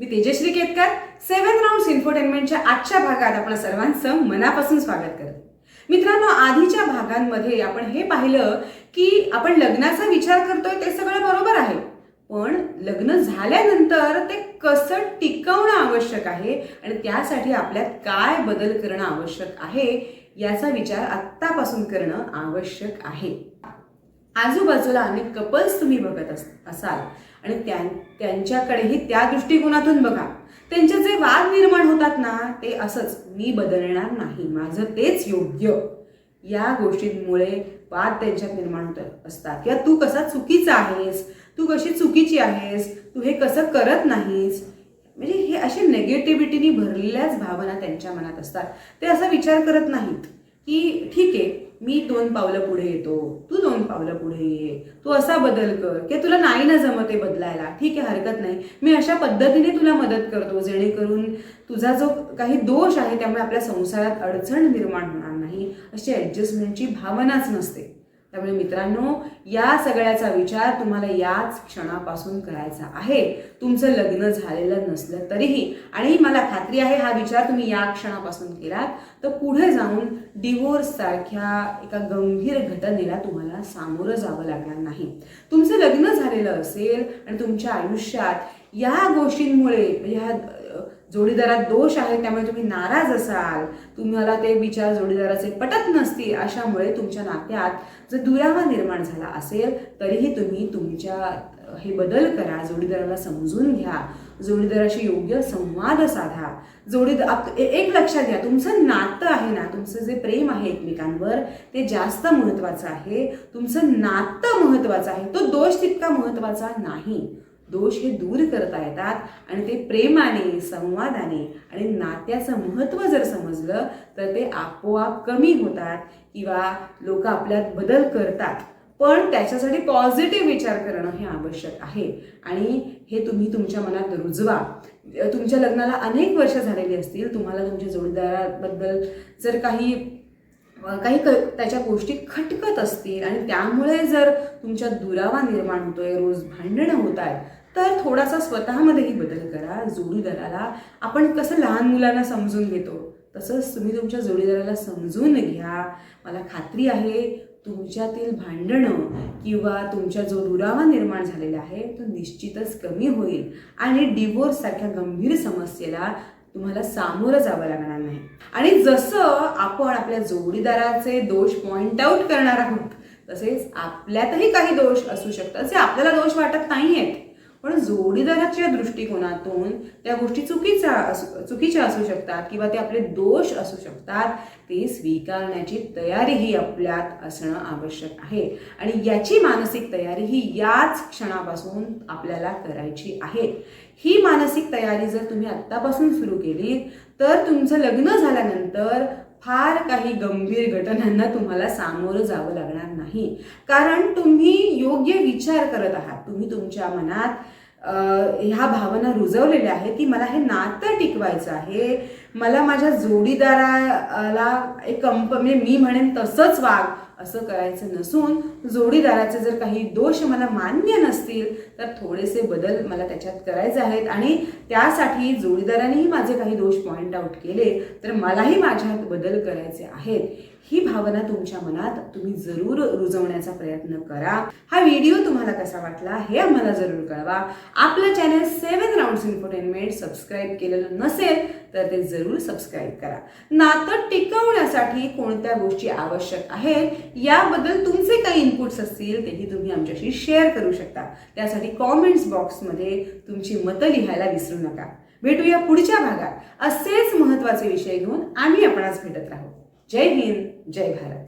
मी Tejashri Ketkar seven round इन्फोटेनमेंटच्या आजच्या भागात आपण सर्वांचं मनापासून स्वागत करतो. मित्रांनो आधीच्या भागांमध्ये आपण हे पाहिलं की आपण लग्नाचा विचार करतोय ते सगळं बरोबर आहे. पण लग्न झाल्यानंतर ते कसं टिकवणं आवश्यक आहे आणि त्यासाठी आपल्यात काय बदल करणं आवश्यक आहे याचा विचार आत्तापासून करणं आवश्यक आहे. आजूबाजूला अनेक कपल्स तुम्ही बघत अस असाल. आणि त्या त्यांच्याकडेही त्या दृष्टिकोनातून बघा. त्यांचे जे वाद निर्माण होतात ना ते असंच मी बदलणार नाही माझं तेच योग्य. या गोष्टींमुळे वाद त्यांच्यात निर्माण होत असतात. किंवा तू कसा चुकीचा आहेस? तू कशी चुकीची आहेस? तू हे कसं करत नाहीस? म्हणजे हे असे नेगेटिव्हिटीनी भरलेल्याच भावना त्यांच्या मनात असतात. ते असा विचार करत नाहीत. की ठीक आहे मी दोन पावलं पुढे येतो तू दोन पावलं पुढे ये तू असा बदल कर की तुला नाही ना जमते बदलायला ठीक आहे हरकत नाही. मी अशा पद्धतीने तुला मदत करतो जेणेकरून तुझा जो काही दोष आहे त्यामुळे आपल्या संसारात अडचण निर्माण होणार नाही अशी ॲडजस्टमेंटची भावनाच नसते. त्यामुळे मित्रांनो या सगळ्याचा विचार तुम्हाला याच क्षणापासून करायचा आहे. तुमचं लग्न झालेलं नसलं तरीही आणि मला खात्री आहे हा विचार तुम्ही या क्षणापासून केलात तर पुढे जाऊन डिवोर्स सारख्या एका गंभीर घटनेला तुम्हाला सामोरं जावं लागणार नाही. तुमचं लग्न झालेलं असेल आणि तुमच्या आयुष्यात या गोष्टींमुळे ह्या अ, जोडीदारात दोष आहे त्यामुळे तुम्ही नाराज असाल. तुम्हाला ते विचार जोडीदाराचे पटत नसतील अशामुळे तुमच्या नात्यात जर दुरावा निर्माण झाला असेल तरीही तुम्ही तुमच्या हे बदल करा. जोडीदाराला समजून घ्या. जोडीदाराशी योग्य संवाद साधा. जोडीदार एक लक्षात घ्या. तुमचं नातं आहे ना तुमचं जे प्रेम आहे एकमेकांवर ते जास्त महत्वाचं आहे. तुमचं नातं महत्त्वाचं आहे. तो दोष तितका महत्त्वाचा नाही. दोष हे दूर करता येतात आणि ते प्रेमाने संवादाने आणि नात्याचं महत्त्व जर समजलं तर ते आपोआप कमी होतात किंवा लोक आपल्यात बदल करतात. पण त्याच्यासाठी पॉझिटिव्ह विचार करणं हे आवश्यक आहे. आणि हे तुम्ही तुमच्या मनात रुजवा. तुमच्या लग्नाला अनेक वर्ष झालेली असतील. तुम्हाला तुमच्या जोडीदाराबद्दल जर काही काही क त्याच्या गोष्टी खटकत असतील आणि त्यामुळे जर तुमच्या दुरावा निर्माण होतोय रोज भांडणं होत आहेत तर थोडासा स्वतःमध्येही बदल करा जोडीदाराला आपण कसं लहान मुलांना समजून घेतो तसंच तुम्ही तुमच्या जोडीदाराला समजून घ्या. मला खात्री आहे तुमच्यातील भांडणं किंवा तुमच्या जो दुरावा निर्माण झालेला आहे तो निश्चितच कमी होईल. आणि डिवोर्ससारख्या गंभीर समस्येला तुम्हाला सामोरं जावं लागणार नाही. आणि जसं आपण आपल्या जोडीदाराचे दोष पॉइंट आऊट करणार आहोत तसेच आपल्यातही काही दोष असू शकतात जे आपल्याला दोष वाटत नाही आहेत पण जोडीदाराच्या दृष्टिकोनातून त्या गोष्टी चुकीच्या असू चुकीच्या असू शकतात किंवा ते आपले दोष असू शकतात ते स्वीकारण्याची तयारी ही आपल्यात असणं आवश्यक आहे. आणि याची मानसिक तयारी ही याच क्षणापासून आपल्याला करायची आहे. ही मानसिक तयारी जर तुम्ही आत्तापासून सुरू केली तर तुमचं लग्न झाल्यानंतर फार काही गंभीर घटनांना तुम्हाला सामोरं जावं लागणार नाही. कारण तुम्ही विचार करत आहात. तुम्ही तुमच्या मनात ह्या भावना रुजवलेल्या आहेत की मला हे नातं टिकवायचं आहे. मला माझ्या जोडीदाराला एक कंप म्हणजे मी म्हणेन तसंच वाग असं करायचं नसून जोडीदाराचे जर काही दोष मला मान्य नसतील तर थोडेसे बदल मला त्याच्यात करायचे आहेत. आणि त्यासाठी जोडीदारानेही माझे काही दोष पॉइंट आऊट केले तर मलाही माझ्यात बदल करायचे आहेत. ही भावना तुमच्या मनात तुम्ही जरूर रुजवण्याचा प्रयत्न करा. हा व्हिडिओ तुम्हाला कसा वाटला हे आम्हाला जरूर कळवा. आपलं channel seven rounds infotainment subscribe केलेलं नसेल तर ते जरूर सबस्क्राईब करा. नातं टिकवण्यासाठी कोणत्या गोष्टी आवश्यक आहेत याबद्दल तुमचे काही इनपुट्स असतील तेही तुम्ही आमच्याशी शेअर करू शकता. त्यासाठी कॉमेंट्स बॉक्समध्ये तुमची मतं लिहायला विसरू नका. भेटूया पुढच्या भागात. असेच महत्त्वाचे विषय घेऊन आम्ही आपणास भेटत राहू. जय हिंद जय भारत.